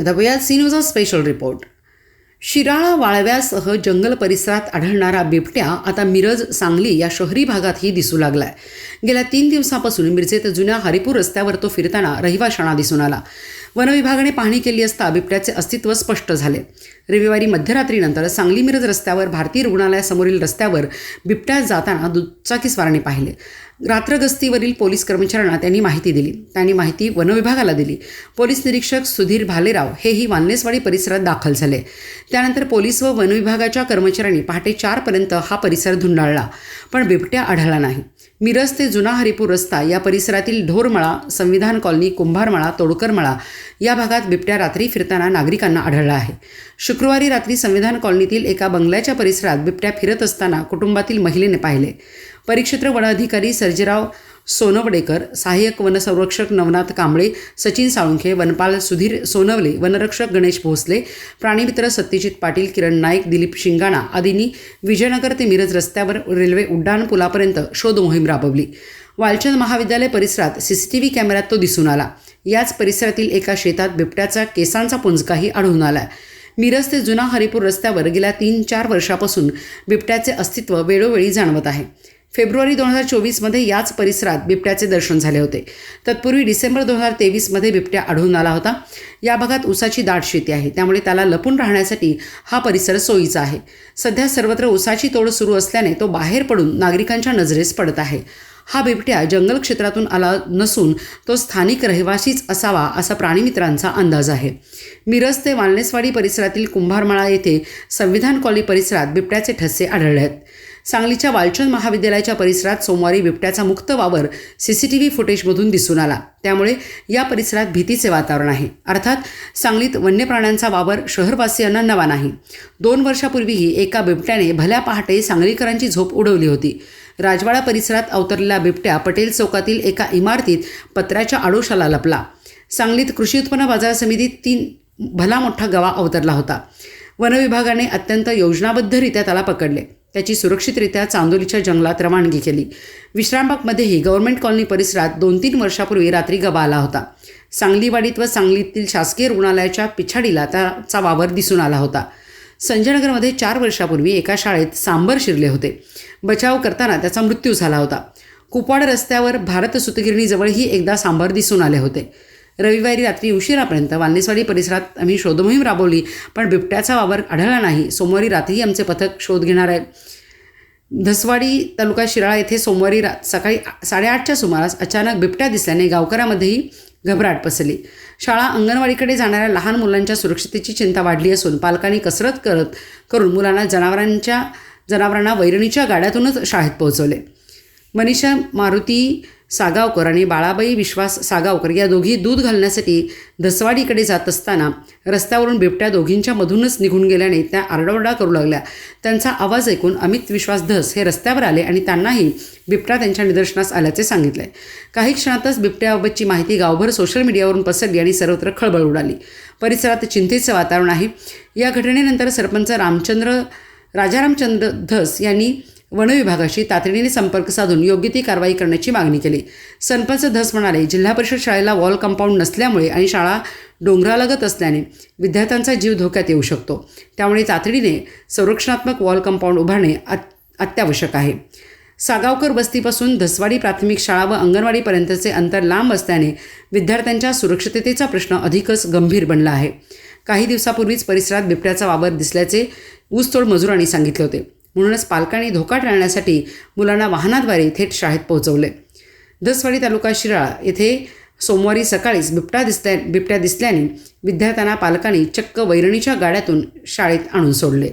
आता बघूया special report Shirala वाळव्यासह जंगल परिसरात आढळणारा बिबट्या आता मिरज सांगली या शहरी भागातही दिसू लागलाय. गेल्या तीन दिवसापासून मिरजेत जुन्या हरिपूर रस्त्यावर तो फिरताना रहिवाशांना दिसून आला. वनविभागाने पाहणी केली असता बिबट्याचे अस्तित्व स्पष्ट झाले. रविवारी मध्यरात्रीनंतर सांगली मिरज रस्त्यावर भारतीय रुग्णालयासमोरील रस्त्यावर बिबट्या जाताना दुचाकीस्वाराने पाहिले. रात्रगस्तीवरील पोलीस कर्मचाऱ्यांना त्यांनी माहिती दिली. त्यांनी माहिती वनविभागाला दिली. पोलीस निरीक्षक सुधीर भालेराव हेही वानलेसवाडी परिसरात दाखल झाले. त्यानंतर पोलीस व वनविभागाच्या कर्मचाऱ्यांनी पहाटे चारपर्यंत हा परिसर धुंडाळला पण बिबट्या आढळला नाही. मिरज ते जुना हरिपूर रस्ता या परिसरातील ढोरमळा संविधान कॉलनी कुंभारमळा तोडकरमळा या भागात बिबट्या रात्री फिरताना नागरिकांना आढळला आहे. शुक्रवारी रात्री संविधान कॉलनीतील एका बंगल्याच्या परिसरात बिबट्या फिरत असताना कुटुंबातील महिलेने पाहिले. परिक्षेत्र वन सर्जीराव सोनवडेकर सहाय्यक वनसंरक्षक नवनाथ कांबळे सचिन साळुंखे वनपाल सुधीर सोनवले वनरक्षक गणेश भोसले प्राणीमित्र सत्यजित पाटील किरण नाईक दिलीप शिंगाणा आदींनी विजयनगर ते मिरज रस्त्यावर रेल्वे उड्डाण पुलापर्यंत शोध मोहीम राबवली. वालचंद महाविद्यालय परिसरात सीसीटीव्ही कॅमेऱ्यात तो दिसून आला. याच परिसरातील एका शेतात बिबट्याचा केसांचा पुंजकाही आढळून आला मिरज ते जुना हरिपूर रस्त्यावर गेल्या तीन चार वर्षापासून बिबट्याचे अस्तित्व वेळोवेळी जाणवत आहे. फेब्रुवारी दोन हजार चोवीसमध्ये याच परिसरात बिबट्याचे दर्शन झाले होते. तत्पूर्वी डिसेंबर दोन हजार तेवीसमध्ये बिबट्या आढळून आला होता. या भागात ऊसाची दाट शेती आहे. त्यामुळे त्याला लपून राहण्यासाठी हा परिसर सोयीचा आहे. सध्या सर्वत्र ऊसाची तोड सुरू असल्याने तो बाहेर पडून नागरिकांच्या नजरेस पडत आहे. हा बिबट्या जंगल क्षेत्रातून आला नसून तो स्थानिक रहिवासीच असावा असा प्राणीमित्रांचा अंदाज आहे. मिरज ते वालनेसवाडी परिसरातील कुंभारमाळा येथे संविधान कॉलनी परिसरात बिबट्याचे ठसे आढळले आहेत. सांगलीच्या वालचंद महाविद्यालयाच्या परिसरात सोमवारी बिबट्याचा मुक्त वावर सी सी टी व्ही फुटेजमधून दिसून आला. त्यामुळे या परिसरात भीतीचे वातावरण आहे. अर्थात सांगलीत वन्य प्राण्यांचा वावर शहरवासियांना नवा नाही. दोन वर्षापूर्वीही एका बिबट्याने भल्या पहाटे सांगलीकरांची झोप उडवली होती. राजवाडा परिसरात अवतरलेला बिबट्या पटेल चौकातील एका इमारतीत पत्र्याच्या आडोशाला लपला. सांगलीत कृषी उत्पन्न बाजार समितीत तीन भला मोठा गवा अवतरला होता. वनविभागाने अत्यंत योजनाबद्धरित्या त्याला पकडले. त्याची सुरक्षितरित्या चांदोलीच्या जंगलात रवानगी केली. विश्रामबागमध्येही गव्हर्नमेंट कॉलनी परिसरात दोन तीन वर्षापूर्वी रात्री गबा आला होता. सांगलीवाडीत व सांगलीतील शासकीय रुग्णालयाच्या पिछाडीला त्याचा वावर दिसून आला होता. संजयनगरमध्ये चार वर्षापूर्वी एका शाळेत सांबर शिरले होते. बचाव करताना त्याचा मृत्यू झाला होता. कुपवाड रस्त्यावर भारत सुतगिरणीजवळही एकदा सांबर दिसून आले होते. रविवारी रात्री उशिरापर्यंत वालनेसवाडी परिसरात आम्ही शोधमोहीम राबवली पण बिबट्याचा वावर आढळला नाही. सोमवारी रात्री आमचे पथक शोध घेणार आहे. धसवाडी तालुका शिराळा येथे सोमवारी रा सकाळी साडेआठच्या सुमारास अचानक बिबट्या दिसल्याने गावकऱ्यामध्येही घबराट पसरली. शाळा अंगणवाडीकडे जाणाऱ्या लहान मुलांच्या सुरक्षितेची चिंता वाढली असून पालकांनी कसरत करत करून मुलांना जनावरांच्या जनावरांना वैरणीच्या गाड्यातूनच शाळेत पोहोचवले. मनीषा मारुती सागावकर आणि बाळाबाई विश्वास सागावकर या दोघी दूध घालण्यासाठी धसवाडीकडे जात असताना रस्त्यावरून बिबट्या दोघींच्या मधूनच निघून गेल्याने त्या आरडाओरडा करू लागल्या. त्यांचा आवाज ऐकून अमित विश्वास धस हे रस्त्यावर आले आणि त्यांनाही बिबट्या त्यांच्या निदर्शनास आल्याचे सांगितले. काही क्षणातच बिबट्याबाबतची माहिती गावभर सोशल मीडियावरून पसरली आणि सर्वत्र खळबळ उडाली. परिसरात चिंतेचं वातावरण आहे. या घटनेनंतर सरपंच रामचंद्र राजारामचंद्र धस यांनी वनविभागाशी तातडीने संपर्क साधून योग्य ती कारवाई करण्याची मागणी केली. सरपंच धस म्हणाले जिल्हा परिषद शाळेला वॉल कंपाऊंड नसल्यामुळे आणि शाळा डोंगरालगत असल्याने विद्यार्थ्यांचा जीव धोक्यात येऊ शकतो. त्यामुळे तातडीने संरक्षणात्मक वॉल कंपाऊंड उभारणे अत्यावश्यक आहे. सागावकर वस्तीपासून धसवाडी प्राथमिक शाळा व अंगणवाडीपर्यंतचे अंतर लांब असल्याने विद्यार्थ्यांच्या सुरक्षिततेचा प्रश्न अधिकच गंभीर बनला आहे. काही दिवसापूर्वीच परिसरात बिबट्याचा वावर दिसल्याचे ऊसतोड मजुरांनी सांगितले होते. म्हणूनच पालकांनी धोका टाळण्यासाठी मुलांना वाहनाद्वारे थेट शाळेत पोहोचवले. दसवाडी तालुका शिराळा येथे सोमवारी सकाळीच बिबट्या दिसल्या बिबट्या दिसल्याने विद्यार्थ्यांना पालकांनी चक्क वैरणीच्या गाड्यातून शाळेत आणून सोडले.